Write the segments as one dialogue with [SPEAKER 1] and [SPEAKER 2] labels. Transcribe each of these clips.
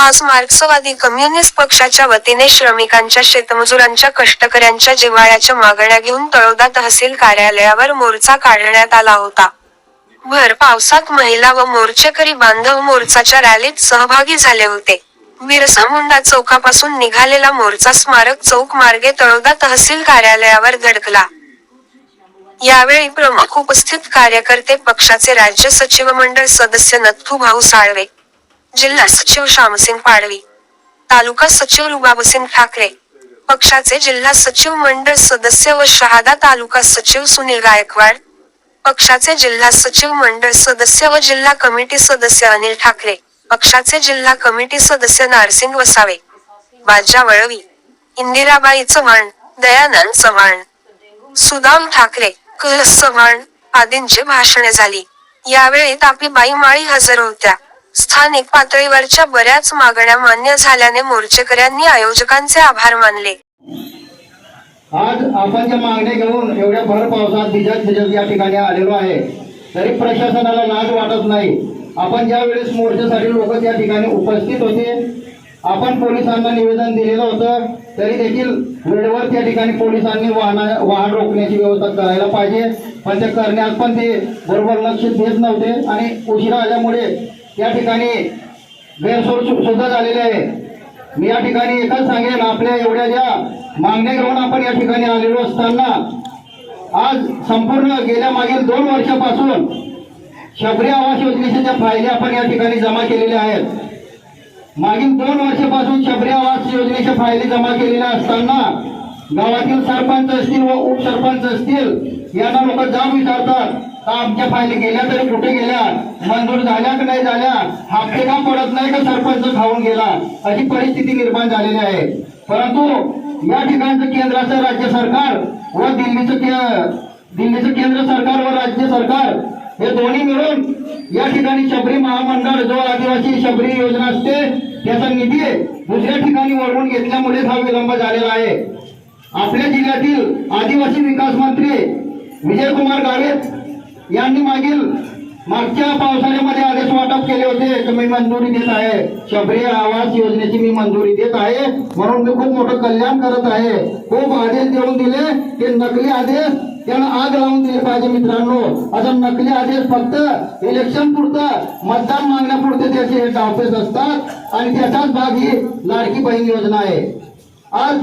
[SPEAKER 1] आज मार्क्सवादी कम्युनिस्ट पक्षाच्या वतीने श्रमिकांच्या शेतमजुरांच्या कष्टकऱ्यांच्या जिव्हाळ्याच्या मागण्या घेऊन तळोदा तहसील कार्यालयावर मोर्चा काढण्यात आला होता. भर पावसात महिला व मोर्चेकरी बांधव मोर्चाच्या रॅलीत सहभागी झाले होते. बिरसा मुंडा चौकापासून निघालेला मोर्चा स्मारक चौक मार्गे तळोदा तहसील कार्यालयावर धडकला. यावेळी प्रमुख उपस्थित कार्यकर्ते पक्षाचे राज्य सचिव मंडळ सदस्य नथू भाऊ साळवे जिल्हा सचिव श्यामसिंग पाडवी तालुका सचिव रुबाबसिंग ठाकरे पक्षाचे जिल्हा सचिव मंडळ सदस्य व शहादा तालुका सचिव सुनील गायकवाड पक्षाचे जिल्हा सचिव मंडळ सदस्य व जिल्हा कमिटी सदस्य अनिल ठाकरे पक्षाचे जिल्हा कमिटी सदस्य नारसिंग वसावे बाजा वळवी इंदिराबाई चव्हाण दयानंद चव्हाण सुदाम ठाकरे कैलास चव्हाण आदींची भाषणे झाली. यावेळी तापीबाई माळी हजर होत्या. स्थानिक पातळीवरच्या बऱ्याच मागण्या मान्य झाल्याने मोर्चेकऱ्यांनी आयोजकांचे आभार मानले.
[SPEAKER 2] आज आपण ज्या मागण्या घेऊन एवढ्या भर पावसात भिजत भिजत या ठिकाणी आलेलो आहे. तरी प्रशासनाला लाज वाटत नाही. आपण ज्या वेळेस मोर्चासाठी लोक त्या ठिकाणी उपस्थित होते आपण पोलिसांना निवेदन दिलेलं होतं तरी देखील वेळेवर त्या ठिकाणी पोलिसांनी वाहना वाहन रोखण्याची व्यवस्था करायला पाहिजे. पण ते करण्यात पण ते बरोबर लक्ष देत नव्हते आणि उशिरा आल्यामुळे या ठिकाणी गैरसोय सुद्धा झालेले आहे मी या ठिकाणी एकच सांगेन आपल्या एवढ्या ज्या मागण्या घेऊन आपण या ठिकाणी आलेलो असताना आज संपूर्ण गेल्या मागील दोन वर्षापासून शबरी आवास योजनेच्या ज्या आपण या ठिकाणी जमा केलेल्या आहेत. मागील दोन वर्षापासून शबरी आवास योजनेच्या फायली जमा केलेल्या असताना गावातील सरपंच असतील व उपसरपंच असतील यांना लोक जाब विचारतात. का आमच्या फायली गेल्या तरी कुठे गेल्या? मंजूर झाल्या की नाही झाल्या? हप्ते का पडत नाही का सरपंच खाऊन गेला? अशी परिस्थिती निर्माण झालेली आहे. परंतु या ठिकाणचं केंद्राचं राज्य सरकार व दिल्लीचं दिल्लीचं केंद्र सरकार व राज्य सरकार हे दोन्ही मिळून या ठिकाणी शबरी महामंडळ जो आदिवासी शबरी योजना असते त्याचा निधी दुसऱ्या ठिकाणी वळवून घेतल्यामुळेच हा विलंब झालेला आहे. आपल्या जिल्ह्यातील आदिवासी विकास मंत्री विजयकुमार गावित यांनी मागील मागच्या पावसाळ्यामध्ये आदेश वाटप केले होते. की मी मंजुरी देत आहे. शबरी आवास योजनेची मी मंजुरी देत आहे. म्हणून मी खूप मोठं कल्याण करत आहे. खूप आदेश देऊन दिले. ते नकली आदेश त्याला आग लावून दिली पाहिजे मित्रांनो. असं नकली आदेश फक्त इलेक्शन पुरतं मतदान मागण्यापुरते त्याचे हे डावपेच असतात. आणि त्याचाच भाग ही लाडकी बहीण योजना आहे. आज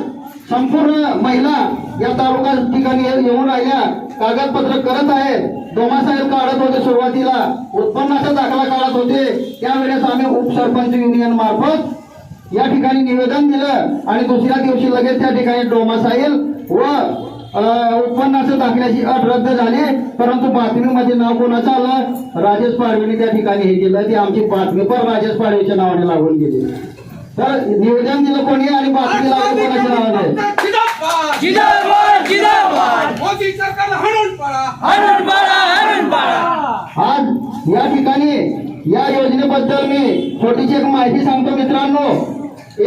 [SPEAKER 2] संपूर्ण महिला या तालुका ठिकाणी येऊन राहिल्या. कागदपत्र करत आहेत. डोमासाहेब काढत होते सुरुवातीला. उत्पन्नाचा दाखला काढत होते. त्यावेळेस आम्ही उपसरपंच युनियन मार्फत या ठिकाणी निवेदन दिलं आणि दुसऱ्या दिवशी लगेच त्या ठिकाणी डोमासाहेब व उत्पन्नाचं उत्पन्नाच्या दाखल्याची अट रद्द झाली. परंतु बातमीमध्ये नाव कोणाचं आलं? राजेश पाडवीने त्या ठिकाणी हे केलं. ती आमची बातमी पण राजेश पाडवीच्या नावाने लागून गेली. तर निवेदन दिलं कोणी आणि लागली कोणाच्या नावाने?
[SPEAKER 3] जिंदाबाद.
[SPEAKER 4] जिंदाबाद जिंदाबाद.
[SPEAKER 3] मोदी सरकारला हाणून पाडा.
[SPEAKER 4] हरण पाडा हरण पाडा.
[SPEAKER 2] आज या ठिकाणी या योजनेबद्दल मी छोटीशी एक माहिती सांगतो मित्रांनो.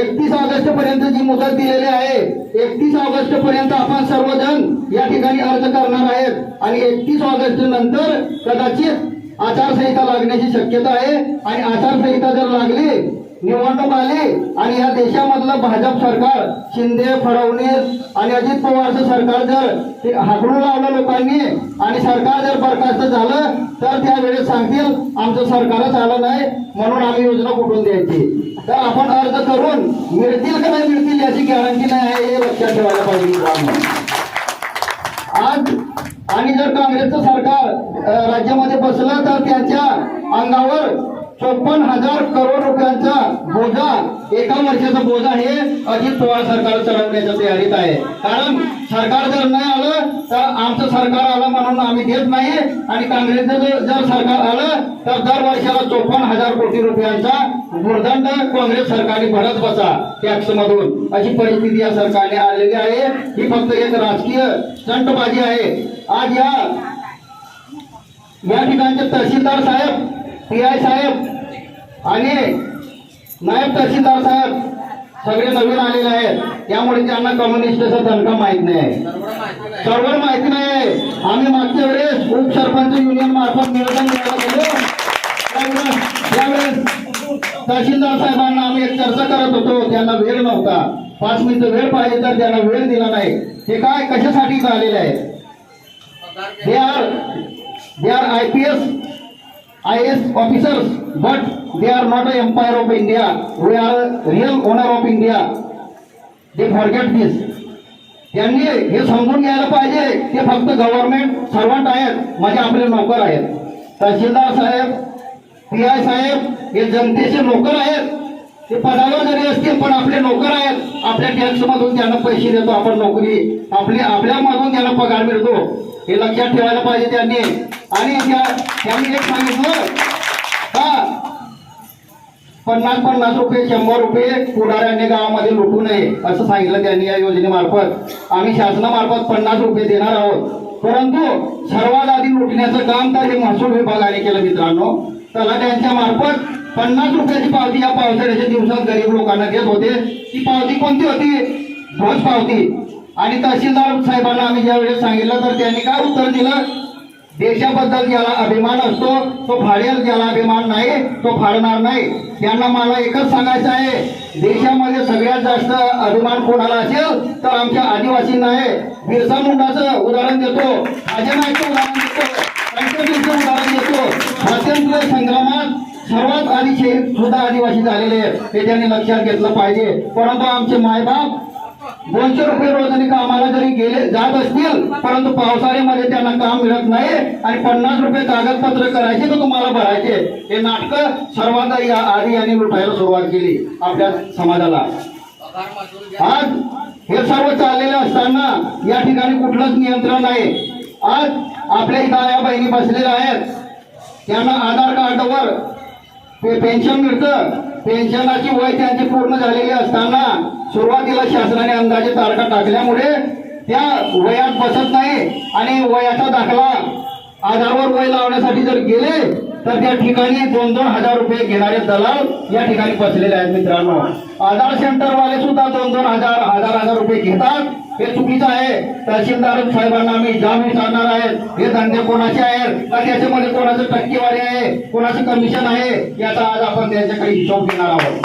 [SPEAKER 2] एकतीस ऑगस्ट पर्यंत जी मुदत दिलेली आहे एकतीस ऑगस्ट पर्यंत आपण सर्वजण या ठिकाणी अर्ज करणार आहेत. आणि एकतीस ऑगस्ट नंतर कदाचित आचारसंहिता लागण्याची शक्यता आहे. आणि आचारसंहिता जर लागली निवडणूक आली आणि या देशामधलं भाजप सरकार शिंदे फडणवीस आणि अजित पवारचं सरकार जर हाकडू लावलं लोकांनी आणि सरकार जर बरखास्त झालं तर त्यावेळेस सांगतील आमचं सरकारच आलं नाही म्हणून आम्ही योजना कुठून द्यायची? तर आपण अर्ज करून मिळतील का नाही मिळतील याची गॅरंटी नाही आहे हे लक्षात ठेवायला पाहिजे आणि जर काँग्रेसचं सरकार राज्यामध्ये बसलं तर त्याच्या अंगावर चोपन्न हजार करोड रुपयांचा बोजा एका वर्षाचा बोजा हे अजित पवार सरकार चढवण्याच्या तयारीत आहे. कारण सरकार जर नाही आलं तर आमचं सरकार आलं म्हणून आम्ही देत नाही. आणि काँग्रेसचं जर सरकार आलं तर दर वर्षाला चोपन्न हजार कोटी रुपयांचा भूर्दंड काँग्रेस सरकारने भरत बसा टॅक्स मधून अशी परिस्थिती या सरकारने आलेली आहे. ही फक्त एक राजकीय स्टंटबाजी आहे. आज या या ठिकाणचे तहसीलदार साहेब पी आय साहेब आणि नायब तहसीलदार साहेब सगळे नवीन आलेले आहेत. त्यामुळे त्यांना कम्युनिस्टचा धनका माहीत नाही. सर्व माहिती नाही. आहे आम्ही मागच्या वेळेस उपसरपंच युनियन मार्फत निवेदन द्यायला गेलो. त्यावेळेस त्यावेळेस तहसीलदार साहेबांना आम्ही एक चर्चा करत होतो. त्यांना वेळ नव्हता. पाच मिनिटं वेळ पाहिजे तर त्यांना वेळ दिला नाही. हे काय कशासाठी झालेलं आहे they are they are I P S IS officers but they are not an empire of India. We are a real owner of India. They forget this. त्यांनी हे समजून घ्यायला पाहिजे ते फक्त गव्हर्नमेंट सर्वंट आहेत म्हणजे आपले नोकर आहेत. तहसीलदार साहेब पी आय साहेब हे जनतेचे नोकर आहेत. ते पदावर जरी असतील पण आपले नोकर आहेत. आपल्या टॅक्समधून त्यांना पैसे देतो आपण नोकरी आपली आपल्यामधून त्यांना पगार मिळतो. हे लक्षात ठेवायला पाहिजे त्यांनी. आणि त्यांनी एक सांगितलं का पन्नास पन्नास रुपये शंभर रुपये पुढाऱ्यांनी गावामध्ये लुटू नये असं सांगितलं त्यांनी या योजनेमार्फत. आम्ही शासनामार्फत पन्नास रुपये देणार आहोत. परंतु सर्वात आधी लुटण्याचं काम तर हे महसूल विभागाने केलं मित्रांनो. त्याला त्यांच्या मार्फत पन्नास रुपयाची पावती या पावसाळ्याच्या दिवसात गरीब लोकांना देत होते. ती पावती कोणती होती? ध्वज पावती. आणि तहसीलदार साहेबांना आम्ही ज्यावेळेस सांगितलं तर त्यांनी काय उत्तर दिलं? देशाबद्दल ज्याला अभिमान असतो तो फाडेल ज्याला अभिमान नाही तो फाडणार नाही. त्यांना मला एकच सांगायचं आहे देशामध्ये सगळ्यात जास्त अभिमान कोणाला असेल तर आमच्या आदिवासींना आहे. बिरसा मुंडाचं उदाहरण देतो. नाईकचं उदाहरण देतो. पंचवीसचं उदाहरण देतो. स्वातंत्र्य संग्रामात सर्वात आधी सुद्धा आदिवासी झालेले आहेत. हे त्यांनी लक्षात घेतलं पाहिजे. परंतु आमचे मायबाप दोनशे रुपये रोजाने कामाला जरी गेले जात असतील परंतु पावसाळ्यामध्ये त्यांना काम मिळत नाही आणि पन्नास रुपये कागदपत्र करायचे तर तुम्हाला भरायचे. हे नाटक सर्वात या आधी यांनी लुटायला सुरुवात केली आपल्या समाजाला. आज हे सर्व चाललेले असताना या ठिकाणी कुठलंच नियंत्रण नाही. आज आपल्या इथं या बहिणी बसलेल्या आहेत. त्यांना आधार कार्डवर पे- पेन्शन मिळतं. पेन्शनाची वय त्यांची पूर्ण झालेली असताना सुरुवातीला शासनाने अंदाजे तारखा टाकल्यामुळे त्या वयात बसत नाही आणि वयाचा दाखला आधारवर वय लावण्यासाठी जर गेले तर त्या ठिकाणी दोन दोन हजार रुपये घेणारे दलाल या ठिकाणी बसलेले आहेत मित्रांनो. आधार सेंटर वाले सुद्धा दोन दोन हजार हजार हजार रुपये घेतात. हे चुकीचं आहे. तहसीलदार साहेबांना आम्ही जाब विचारणार आहेत. हे धंदे कोणाचे आहेत? का त्याच्यामध्ये कोणाचं टक्केवारी आहे? कोणाचं कमिशन आहे? याचा आज आपण त्यांच्याकडे हिशोब घेणार आहोत.